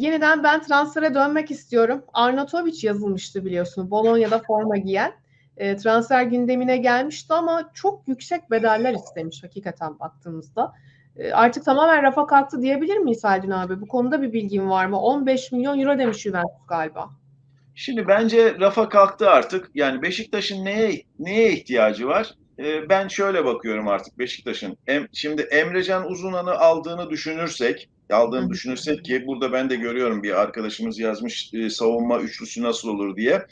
yeniden ben transfere dönmek istiyorum. Arnautovic yazılmıştı biliyorsun. Bologna'da forma giyen. E, transfer gündemine gelmişti ama çok yüksek bedeller istemiş hakikaten baktığımızda. E, artık tamamen rafa kalktı diyebilir miyiz Haldun abi? Bu konuda bir bilgin var mı? 15 milyon euro demiş Juventus galiba. Şimdi bence rafa kalktı artık. Yani Beşiktaş'ın neye neye ihtiyacı var? Ee, ben şöyle bakıyorum artık Beşiktaş'ın. Em, şimdi Emrecan Uzunan'ı aldığını düşünürsek, aldığını düşünürsek ki burada ben de görüyorum bir arkadaşımız yazmış e, savunma üçlüsü nasıl olur diye.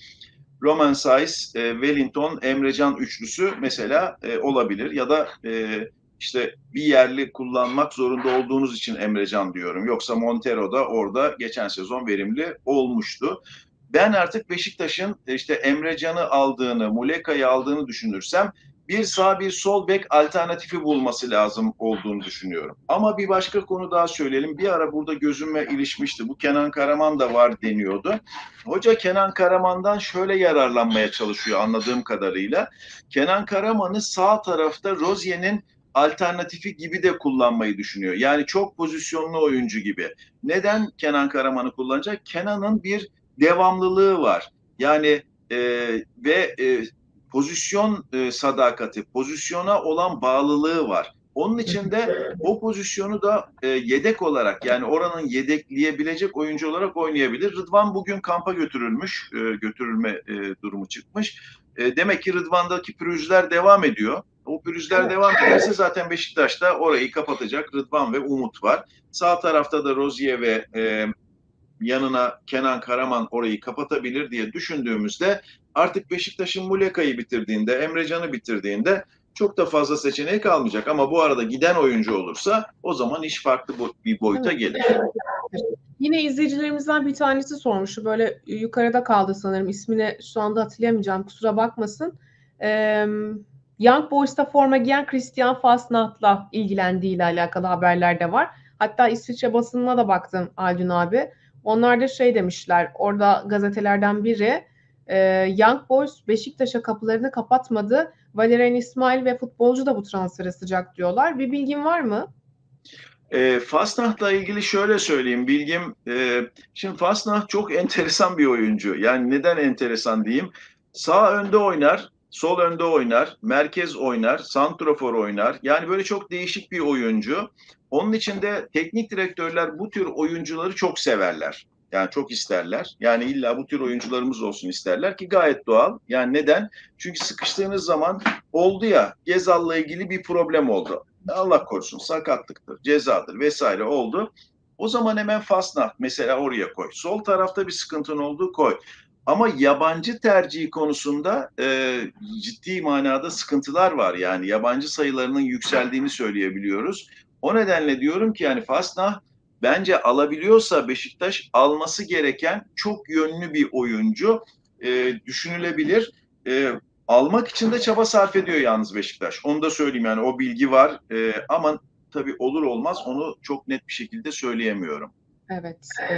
Roman Saiz, e, Wellington, Emrecan üçlüsü mesela e, olabilir ya da e, işte bir yerli kullanmak zorunda olduğunuz için Emrecan diyorum. Yoksa Montero da orada geçen sezon verimli olmuştu. Ben artık Beşiktaş'ın işte Emrecan'ı aldığını, Muleka'yı aldığını düşünürsem bir sağ bir sol bek alternatifi bulması lazım olduğunu düşünüyorum. Ama bir başka konu daha söyleyelim. Bir ara burada gözüme ilişmişti. Bu Kenan Karaman da var deniyordu. Hoca Kenan Karaman'dan şöyle yararlanmaya çalışıyor anladığım kadarıyla. Kenan Karaman'ı sağ tarafta Rozier'in alternatifi gibi de kullanmayı düşünüyor. Yani çok pozisyonlu oyuncu gibi. Neden Kenan Karaman'ı kullanacak? Kenan'ın bir devamlılığı var. Yani e, ve e, pozisyon e, sadakati, pozisyona olan bağlılığı var. Onun için de o pozisyonu da e, yedek olarak yani oranın yedekleyebilecek oyuncu olarak oynayabilir. Rıdvan bugün kampa götürülmüş, e, götürülme e, durumu çıkmış. E, demek ki Rıdvan'daki pürüzler devam ediyor. O pürüzler devam ederse zaten Beşiktaş'ta orayı kapatacak Rıdvan ve Umut var. Sağ tarafta da Rozier ve e, yanına Kenan Karaman orayı kapatabilir diye düşündüğümüzde artık Beşiktaş'ın Muleka'yı bitirdiğinde, Emrecan'ı bitirdiğinde çok da fazla seçeneği kalmayacak. Ama bu arada giden oyuncu olursa o zaman iş farklı bir boyuta gelir. Yine izleyicilerimizden bir tanesi sormuştu. Böyle yukarıda kaldı sanırım. İsmini şu anda hatırlayamayacağım. Kusura bakmasın. Ee, Young Boys'ta forma giyen Christian Fasnacht'la ilgilendiğiyle alakalı haberler de var. Hatta İsviçre basınına da baktım Aldun abi. Onlar da şey demişler. Orada gazetelerden biri e, Young Boys Beşiktaş'a kapılarını kapatmadı. Valerian İsmail ve futbolcu da bu transfere sıcak diyorlar. Bir bilgin var mı? E, Fasnacht'la ilgili şöyle söyleyeyim bilgim. E, şimdi Fasnacht çok enteresan bir oyuncu. Yani neden enteresan diyeyim? Sağ önde oynar, sol önde oynar, merkez oynar, santrofor oynar. Yani böyle çok değişik bir oyuncu. Onun için de teknik direktörler bu tür oyuncuları çok severler. Yani çok isterler. Yani illa bu tür oyuncularımız olsun isterler ki gayet doğal. Yani neden? Çünkü sıkıştığınız zaman oldu ya Gezal'la ilgili bir problem oldu. Allah korusun sakatlıktır, cezadır vesaire oldu. O zaman hemen Fasnacht mesela oraya koy. Sol tarafta bir sıkıntın olduğu koy. Ama yabancı tercihi konusunda e, ciddi manada sıkıntılar var. Yani yabancı sayılarının yükseldiğini söyleyebiliyoruz. O nedenle diyorum ki yani Fasnacht bence alabiliyorsa Beşiktaş alması gereken çok yönlü bir oyuncu e, düşünülebilir. E, almak için de çaba sarf ediyor yalnız Beşiktaş. Onu da söyleyeyim yani o bilgi var e, ama tabii olur olmaz onu çok net bir şekilde söyleyemiyorum. Evet. E,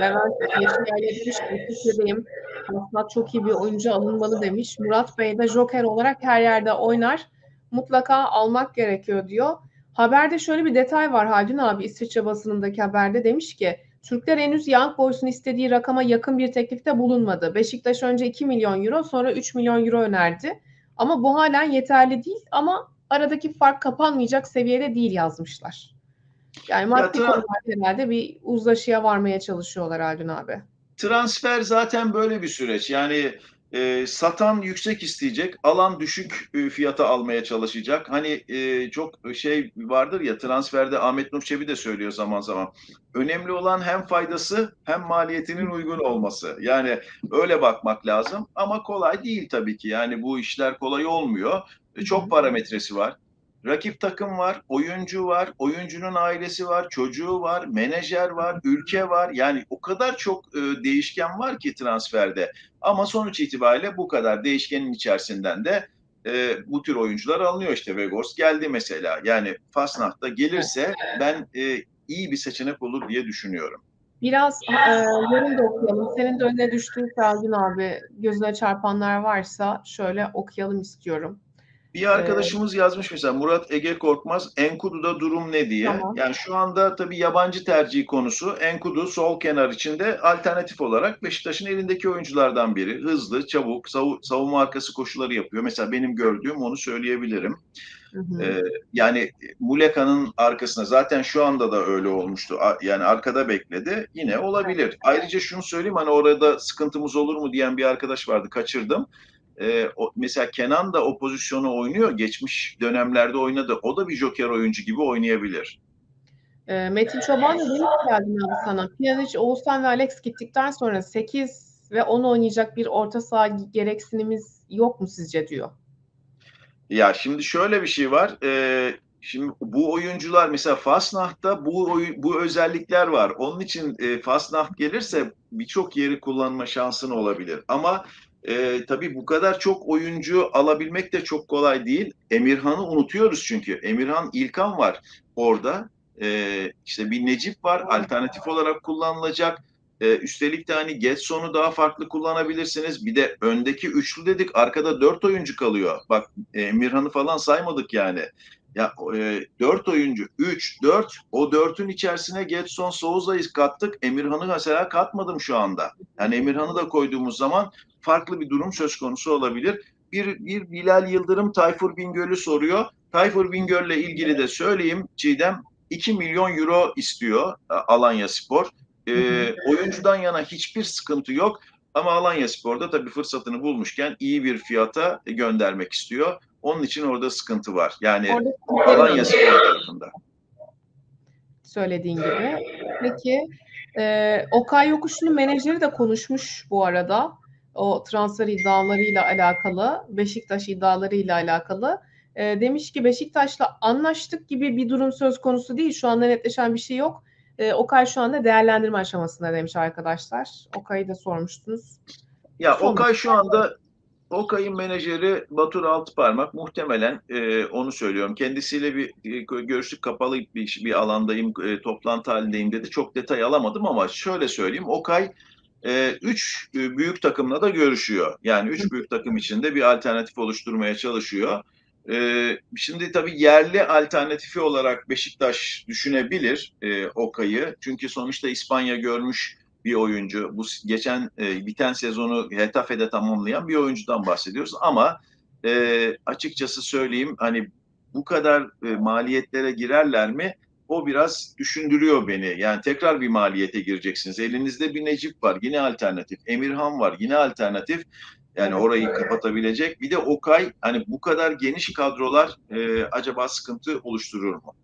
Levent Yeşilay demiş ki Türkiye'deyim. Aslında çok iyi bir oyuncu alınmalı demiş. Murat Bey de Joker olarak her yerde oynar. Mutlaka almak gerekiyor diyor. Haberde şöyle bir detay var Haldun abi İsviçre basınındaki haberde demiş ki Türkler henüz Young Boys'un istediği rakama yakın bir teklifte bulunmadı. Beşiktaş önce 2 milyon euro sonra 3 milyon euro önerdi. Ama bu halen yeterli değil ama aradaki fark kapanmayacak seviyede değil yazmışlar. Yani maddi konularda herhalde bir uzlaşıya varmaya çalışıyorlar Haldun abi. Transfer zaten böyle bir süreç. Yani e, satan yüksek isteyecek, alan düşük e, fiyata almaya çalışacak. Hani e, çok şey vardır ya transferde Ahmet Nur Çebi de söylüyor zaman zaman. Önemli olan hem faydası hem maliyetinin uygun olması. Yani öyle bakmak lazım ama kolay değil tabii ki. Yani bu işler kolay olmuyor. E, çok parametresi var. Rakip takım var, oyuncu var, oyuncunun ailesi var, çocuğu var, menajer var, ülke var. Yani o kadar çok e, değişken var ki transferde. Ama sonuç itibariyle bu kadar değişkenin içerisinden de e, bu tür oyuncular alınıyor. İşte Vegors geldi mesela. Yani Fasnacht'ta gelirse ben e, iyi bir seçenek olur diye düşünüyorum. Biraz e, yorum da okuyalım. Senin de önüne düştüğün Fergin abi gözüne çarpanlar varsa şöyle okuyalım istiyorum. Bir arkadaşımız yazmış mesela Murat Ege Korkmaz Enkudu'da durum ne diye. Tamam. Yani şu anda tabii yabancı tercihi konusu Enkudu sol kenar içinde alternatif olarak Beşiktaş'ın elindeki oyunculardan biri. Hızlı, çabuk, savu- savunma arkası koşuları yapıyor. Mesela benim gördüğüm onu söyleyebilirim. Hı hı. Ee, yani Muleka'nın arkasına zaten şu anda da öyle olmuştu. Yani arkada bekledi. Yine olabilir. Ayrıca şunu söyleyeyim hani orada sıkıntımız olur mu diyen bir arkadaş vardı. Kaçırdım. Ee, o, mesela Kenan da o pozisyonu oynuyor. Geçmiş dönemlerde oynadı. O da bir joker oyuncu gibi oynayabilir. Ee, Metin Çoban da demiş geldim abi sana. Pjanic, Oğuzhan ve Alex gittikten sonra 8 ve 10 oynayacak bir orta saha gereksinimiz yok mu sizce diyor. Ya şimdi şöyle bir şey var. Ee, şimdi bu oyuncular mesela Fasnacht'ta bu bu özellikler var. Onun için e, Fasnacht gelirse birçok yeri kullanma şansın olabilir. Ama e, tabii bu kadar çok oyuncu alabilmek de çok kolay değil. Emirhan'ı unutuyoruz çünkü. Emirhan İlkan var orada. Ee, işte bir Necip var alternatif olarak kullanılacak. Ee, üstelik de hani Getson'u daha farklı kullanabilirsiniz. Bir de öndeki üçlü dedik. Arkada dört oyuncu kalıyor. Bak e, Emirhan'ı falan saymadık yani. Ya e, dört oyuncu, üç, dört. O dörtün içerisine Getson, Souza'yı kattık. Emirhan'ı mesela katmadım şu anda. Yani Emirhan'ı da koyduğumuz zaman farklı bir durum söz konusu olabilir. Bir, bir Bilal Yıldırım Tayfur Bingöl'ü soruyor. Tayfur Bingöl'le ilgili de söyleyeyim Çiğdem 2 milyon euro istiyor e, Alanya Spor. E, oyuncudan yana hiçbir sıkıntı yok. Ama Alanya Spor'da tabii fırsatını bulmuşken iyi bir fiyata göndermek istiyor. Onun için orada sıkıntı var. Yani Orada Alanya Spor tarafında. söylediğin gibi. Peki e, Okay Yokuşlu'nun menajeri de konuşmuş bu arada. O transfer iddialarıyla alakalı, Beşiktaş iddialarıyla alakalı. E, demiş ki Beşiktaş'la anlaştık gibi bir durum söz konusu değil. Şu anda netleşen bir şey yok. E, Okay şu anda değerlendirme aşamasında demiş arkadaşlar. Okay'ı da sormuştunuz. Ya Son Okay şu anda Okay'ın menajeri Batur Altıparmak muhtemelen e, onu söylüyorum. Kendisiyle bir e, görüştük kapalı bir, bir alandayım, e, toplantı halindeyim dedi. Çok detay alamadım ama şöyle söyleyeyim. Okay e, üç e, büyük takımla da görüşüyor. Yani üç büyük takım içinde bir alternatif oluşturmaya çalışıyor. E, şimdi tabii yerli alternatifi olarak Beşiktaş düşünebilir e, Okay'ı. Çünkü sonuçta İspanya görmüş bir oyuncu. Bu geçen e, biten sezonu Hetafe'de tamamlayan bir oyuncudan bahsediyoruz. Ama e, açıkçası söyleyeyim hani bu kadar e, maliyetlere girerler mi? O biraz düşündürüyor beni. Yani tekrar bir maliyete gireceksiniz. Elinizde bir Necip var, yine alternatif. Emirhan var, yine alternatif. Yani orayı kapatabilecek. Bir de Okay hani bu kadar geniş kadrolar e, acaba sıkıntı oluşturur mu?